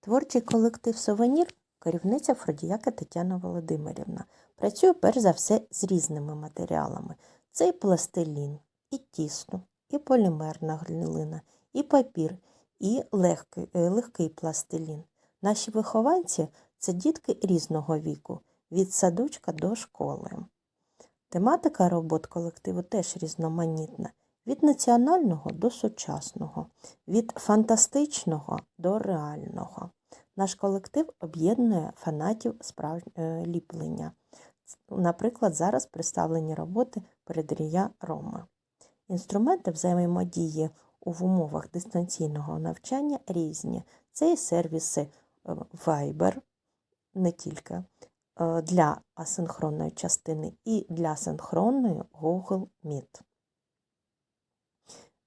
Творчий колектив Сувенір керівниця Фродіяка Тетяна Володимирівна. Працює перш за все з різними матеріалами. Це і пластилін, і тісто, і полімерна глина, і папір, і легкий, е, легкий пластилін. Наші вихованці це дітки різного віку, від садочка до школи. Тематика робот колективу теж різноманітна. Від національного до сучасного, від фантастичного до реального. Наш колектив об'єднує фанатів справ... е, ліплення. Наприклад, зараз представлені роботи передрія Рома. Інструменти взаємодії у умовах дистанційного навчання різні. Це і сервіси е, Viber, не тільки е, для асинхронної частини, і для синхронної Google Meet.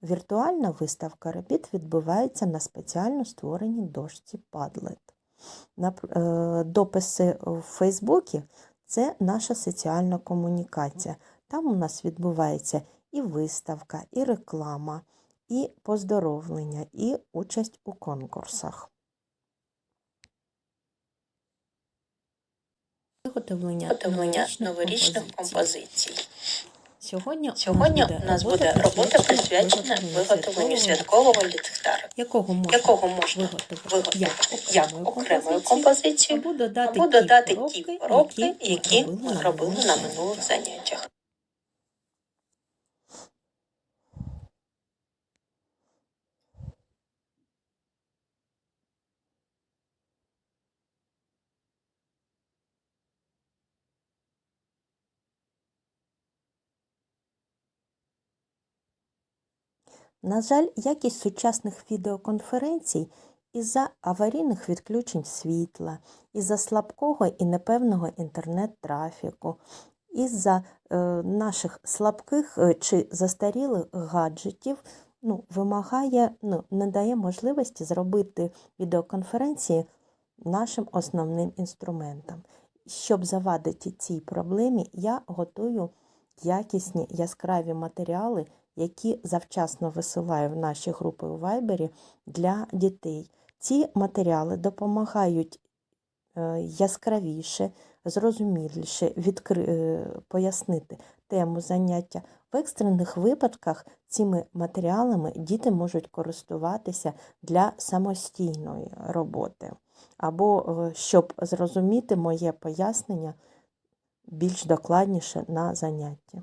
Віртуальна виставка робіт відбувається на спеціально створеній дошці Padlet. Е, Дописи в Фейсбуці це наша соціальна комунікація. Там у нас відбувається і виставка, і реклама, і поздоровлення, і участь у конкурсах. Виготовлення новорічних композицій. Сьогодні, Сьогодні у нас буде робота присвячена виготовленню святкового ліхтарика, якого можна, якого можна виготовити як як окремою композицією, або додати, ті коробки, які ми робили на минулих заняттях. заняттях. На жаль, якість сучасних відеоконференцій із-за аварійних відключень світла, із-за слабкого і непевного інтернет-трафіку, із-за е, наших слабких е, чи застарілих гаджетів ну, вимагає, ну, не дає можливості зробити відеоконференції нашим основним інструментом. Щоб завадити цій проблемі, я готую якісні яскраві матеріали, які завчасно висилаю в наші групи у Вайбері для дітей. Ці матеріали допомагають е, яскравіше, зрозуміліше відкри... е, пояснити тему заняття. В екстрених випадках цими матеріалами діти можуть користуватися для самостійної роботи, або е, щоб зрозуміти моє пояснення більш докладніше на занятті.